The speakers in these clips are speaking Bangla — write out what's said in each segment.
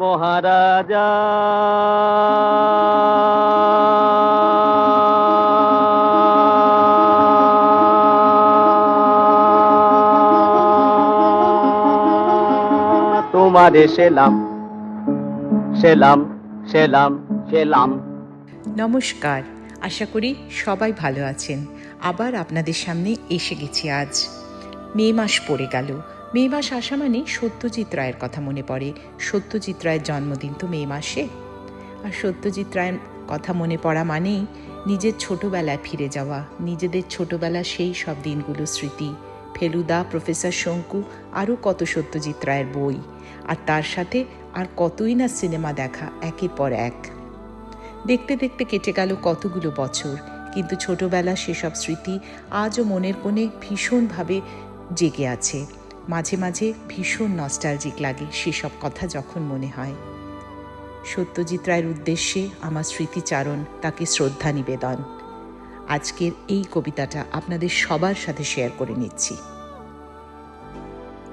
মহারাজা। তোমারে সেলাম সেলাম সেলাম সেলাম। নমস্কার, আশা করি সবাই ভালো আছেন। আবার আপনাদের সামনে এসে গেছি আজ। মে মাস পড়ে গেল মে মাস আসা মানে সত্যজিৎ রায়ের কথা মনে পড়ে। সত্যজিৎ রায়ের জন্মদিন তো মে মাসে। আর সত্যজিৎ রায়ের কথা মনে পড়া মানেই নিজের ছোটবেলায় ফিরে যাওয়া, নিজেদের ছোটবেলার সেই সব দিনগুলো স্মৃতি। ফেলুদা, প্রফেসর শঙ্কু, আরও কত সত্যজিৎ রায়ের বই। আর তার সাথে আর কতই না সিনেমা দেখা, একের পর এক। দেখতে দেখতে কেটে গেল কতগুলো বছর, কিন্তু ছোটবেলার সেসব স্মৃতি আজও মনের কোণে ভীষণভাবে জেগে আছে। মাঝে মাঝে ভীষণ নস্টালজিক লাগে সেসব কথা যখন মনে হয়। সত্যজিৎ রায়ের উদ্দেশ্যে আমার স্মৃতিচারণ, তাকে শ্রদ্ধা নিবেদন। আজকের এই কবিতাটা আপনাদের সবার সাথে শেয়ার করে নিচ্ছি।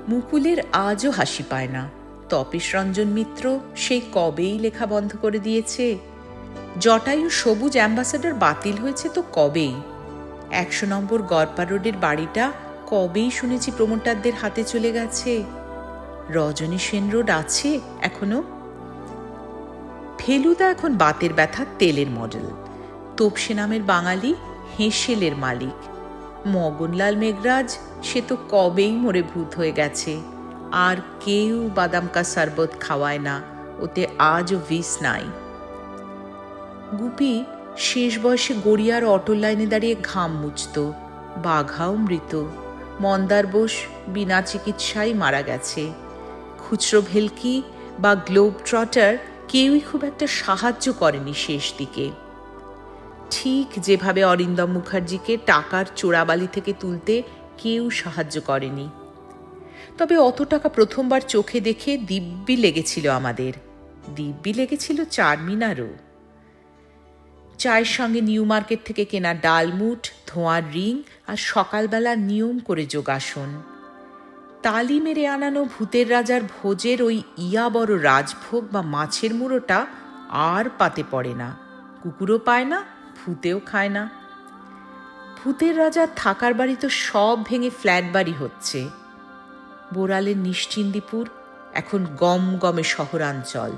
মুকুলের আজও হাসি পায় না। তপেশ রঞ্জন মিত্র সেই কবেই লেখা বন্ধ করে দিয়েছে? জটায়ু সবুজ অ্যাম্বাসাডার বাতিল হয়েছে তো কবেই? একশো নম্বর গড়পা রোডের বাড়িটা কবেই শুনেছি প্রমোটারদের হাতে চলে গেছে। রজনী সেন রোড আছে এখনও? ফেলুদা এখন বাতের ব্যথা, তেলের মডেল। তোপসে নামের বাঙালি, হেঁসেলের মালিক। মগনলাল মেঘরাজ, সে তো কবেই মরে ভূত হয়ে গেছে। আর কেউ বাদাম কা শরবত খাওয়ায় না, ওতে আজও বিষ নাই। গুপি, শেষ বয়সে গড়িয়ার অটোর লাইনে দাঁড়িয়ে ঘাম মুছত, বাঘাও মৃত। মন্দার বোস বিনা চিকিৎসায় মারা গেছে। খুচরো ভেলকি বা গ্লোব ট্রটার কেউই খুব একটা সাহায্য করেনি শেষ দিকে। ঠিক যেভাবে অরিন্দম মুখার্জিকে টাকার চোরাবালি থেকে তুলতে কেউ সাহায্য করেনি। তবে অত টাকা প্রথমবার চোখে দেখে দিব্যি লেগেছিল আমাদের। দিব্যি লেগেছিল চারমিনারও চায়ের সঙ্গে নিউ মার্কেট থেকে কেনা ডালমুট ধোঁয়ার রিং আর সকালবেলা নিয়ম করে যোগাসন তালি মেরে আনানো ভূতের রাজার ভোজের ওই ইয়া বড় রাজভোগ বা মাছের মুড়োটা আর পাতে পড়ে না। কুকুরও পায় না, ভূতেও খায় না। ভূতের রাজার থাকার বাড়ি তো সব ভেঙে ফ্ল্যাট বাড়ি হচ্ছে। বোরালের নিশ্চিন্দিপুর, এখন গম গমে শহরাঞ্চল।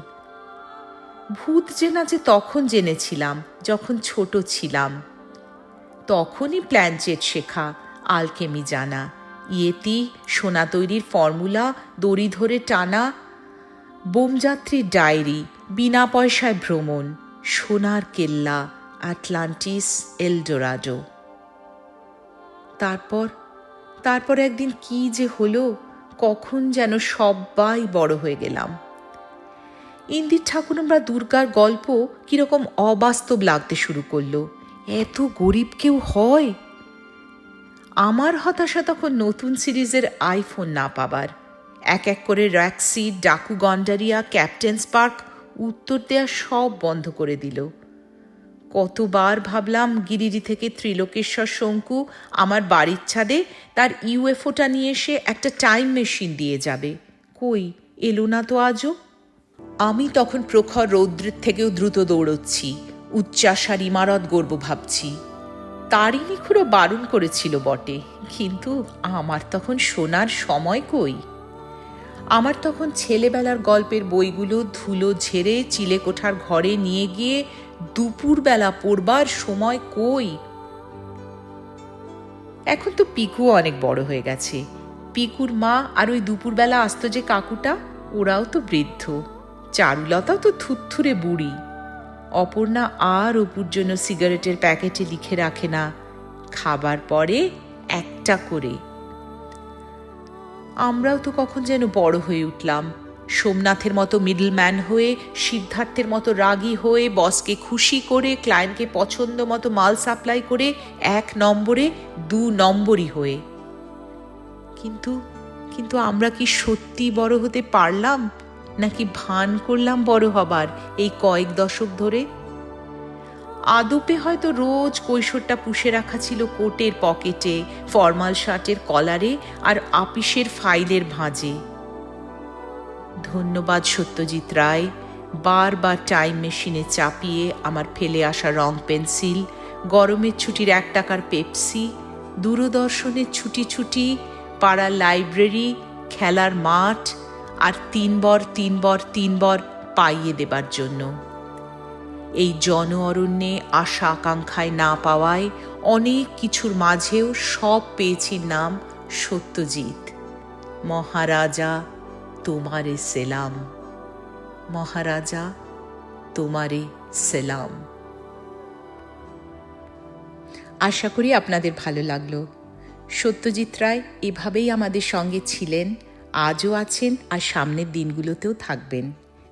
ভূত জেনা যে তখন জেনেছিলাম, যখন ছোট ছিলাম। তখনই প্ল্যানচেট শেখা আলকেমি জানা। ইয়েতি, সোনা তৈরির ফর্মুলা দড়ি ধরে টানা, বোমযাত্রীর ডায়েরি, বিনা পয়সায় ভ্রমণ, সোনার কেল্লা, আটলান্টিস, এলডোরাডো। তারপর তারপর একদিন কি যে হলো, কখন যেন সবাই বড় হয়ে গেলাম। ইন্দির ঠাকুরমরা দুর্গার গল্প কীরকম অবাস্তব লাগতে শুরু করল। এত গরিব কেউ হয়? আমার হতাশা তখন নতুন সিরিজের আইফোন না পাবার। এক এক করে র্যাক্সি, ডাকু গন্ডারিয়া ক্যাপ্টেন্স পার্ক উত্তর দেয়া সব বন্ধ করে দিল। কতবার ভাবলাম গিরিডি থেকে ত্রিলোকেশ্বর শঙ্কু আমার বাড়ির ছাদে তার ইউএফওটা নিয়ে এসে একটা টাইম মেশিন দিয়ে যাবে। কই, এলো না তো আজও? আমি তখন প্রখর রৌদ্রের থেকেও দ্রুত দৌড়চ্ছি। উচ্চাসার ইমারত গর্ব ভাবছি। তারই নিখুঁড়ো বারণ করেছিল বটে, কিন্তু আমার তখন শোনার সময় কই? আমার তখন ছেলেবেলার গল্পের বইগুলো ধুলো ঝেড়ে চিলেকোঠার ঘরে নিয়ে গিয়ে দুপুরবেলা পড়বার সময় কই? এখন তো পিকু অনেক বড় হয়ে গেছে। পিকুর মা আর ওই দুপুরবেলা আসতো যে কাকুটা, ওরাও তো বৃদ্ধ। চারুলতাও তো থুত্থুরে বুড়ি। অপর্ণা আর অপুর জন্য সিগারেটের প্যাকেটে লিখে রাখে না। খাবার পরে একটা করে। আমরাও তো কখন যেন বড় হয়ে উঠলাম। সোমনাথের মতো মিডলম্যান হয়ে, সিদ্ধার্থের মতো রাগী হয়ে, বসকে খুশি করে, ক্লায়েন্টকে পছন্দ মতো মাল সাপ্লাই করে এক নম্বরে, দু নম্বরই হয়ে। কিন্তু কিন্তু আমরা কি সত্যি বড় হতে পারলাম? নাকি ভান করলাম বড় হবার এই কয়েক দশক ধরে? আদপে হয়তো রোজ কৈশোরটা পুষে রাখা ছিল কোটের পকেটে, ফর্মাল শার্টের কলারে আর আপিসের ফাইলের ভাঁজে। ধন্যবাদ সত্যজিৎ রায়, বারবার টাইম মেশিনে চাপিয়ে আমার ফেলে আসা রং পেন্সিল, গরমের ছুটির এক টাকার পেপসি, দূরদর্শনের ছুটি ছুটি, পাড়ার লাইব্রেরি, খেলার মাঠ আর তিনবার তিনবার তিনবার পাইয়ে দেবার জন্য। এই জন অরণ্যে আশা আকাঙ্ক্ষায় না পাওয়ায় অনেক কিছুর মাঝেও সব পেয়েছি নাম সত্যজিৎ। মহারাজা, তোমারে সেলাম। মহারাজা, তোমারে সেলাম। আশা করি আপনাদের ভালো লাগল। সত্যজিৎ রায় এভাবেই আমাদের সঙ্গে ছিলেন। আজও আছেন আর সামনের দিনগুলোতেও থাকবেন।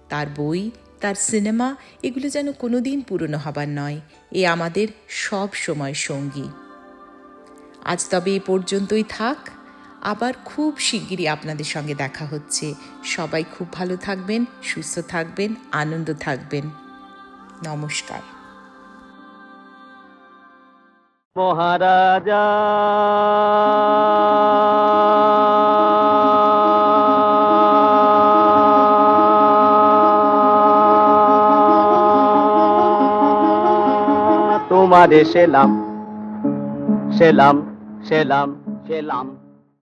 তার বই, তার সিনেমা, এগুলো যেন কোনো দিন পুরনো হবার নয়। এ আমাদের সব সময় সঙ্গী। আজ তবে এ পর্যন্তই থাক। আবার খুব শিগগিরই আপনাদের সঙ্গে দেখা হচ্ছে। সবাই খুব ভালো থাকবেন, সুস্থ থাকবেন, আনন্দ থাকবেন। নমস্কার। মহারাজা! তোমারে সেলাম সেলাম সেলাম সেলাম।